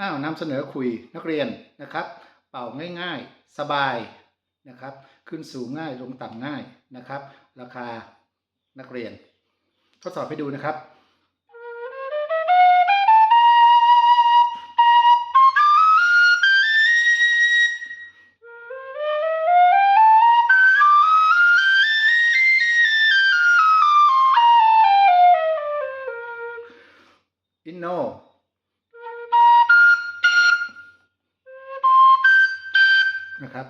อ้าวนำเสนอคุยนักเรียนนะครับ เป่าง่ายๆ สบายนะครับ ขึ้นสูงง่ายลงต่ำง่ายนะครับ ราคานักเรียน ทดสอบให้ดูนะครับอินโน นะครับ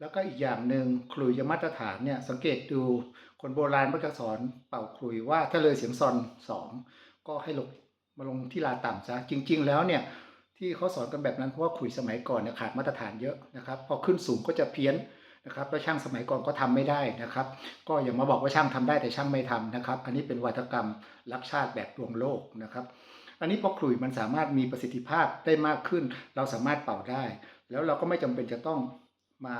แล้วก็อีกอย่างหนึ่งขลุ่ยจะมาตรฐานเนี่ยสังเกตดูคนโบราณมักจะสอนเป่าขลุยว่าถ้าเลยเสียงซอนสองก็ให้ลงมาลงที่ลาต่ำซะจริง ๆ แล้วเนี่ยที่เขาสอนกันแบบนั้นเพราะว่าขลุยสมัยก่อนเนี่ยขาดมาตรฐานเยอะนะครับ พอขึ้นสูงก็จะเพี้ยนนะครับแล้วช่างสมัยก่อนก็ทำไม่ได้นะครับ ก็อย่ามาบอกว่าช่างทำได้แต่ช่างไม่ทำนะครับ อันนี้เป็นวัฒกรรมรักชาติแบบลวงโลกนะครับ อันนี้พอขลุ่ยมันสามารถมีประสิทธิภาพได้มากขึ้น เราสามารถเป่าได้ แล้วเราก็ไม่จำเป็นจะต้องมา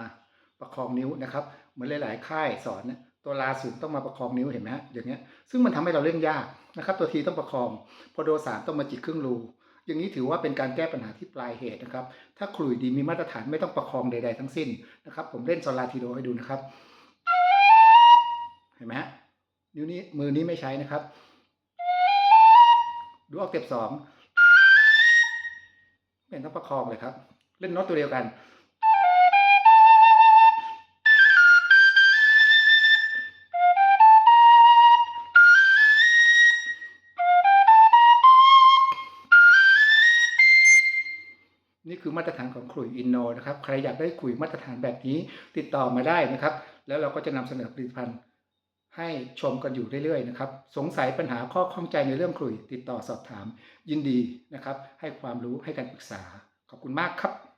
ประคองนิ้วนะครับเหมือนหลาย ๆ ค่ายสอนเนี่ยตัวลาสูงต้องมาประคองนิ้วเห็นไหมฮะอย่างเงี้ยซึ่งมันทำให้เราเล่นยากนะครับ ตัวทีต้องประคอง พอโดสามต้องมาจิกครึ่งรูอย่างนี้ถือว่าเป็นการแก้ปัญหาที่ปลายเหตุนะครับ ถ้าขลุ่ยดีมีมาตรฐานไม่ต้องประคองใด ๆ ทั้งสิ้นนะครับ ผมเล่นโซลาทีโดให้ดูนะครับ เห็นไหมฮะนิ้วนี้มือนี้ไม่ใช้นะครับ ดูออกเต็ปสองเป็นต้องประคองเลยครับ เล่นโน้ตตัวเดียวกัน นี่คือมาตรฐานของขลุ่ยอินโนนะครับ ใครอยากได้ขลุ่ยมาตรฐานแบบนี้ติดต่อมาได้นะครับ แล้วเราก็จะนำเสนอผลิตภัณฑ์ ให้ชมกันอยู่เรื่อยๆนะครับ สงสัยปัญหาข้อข้องใจในเรื่องคลุยติดต่อสอบถาม ยินดีนะครับ ให้ความรู้ให้การปรึกษา ขอบคุณมากครับ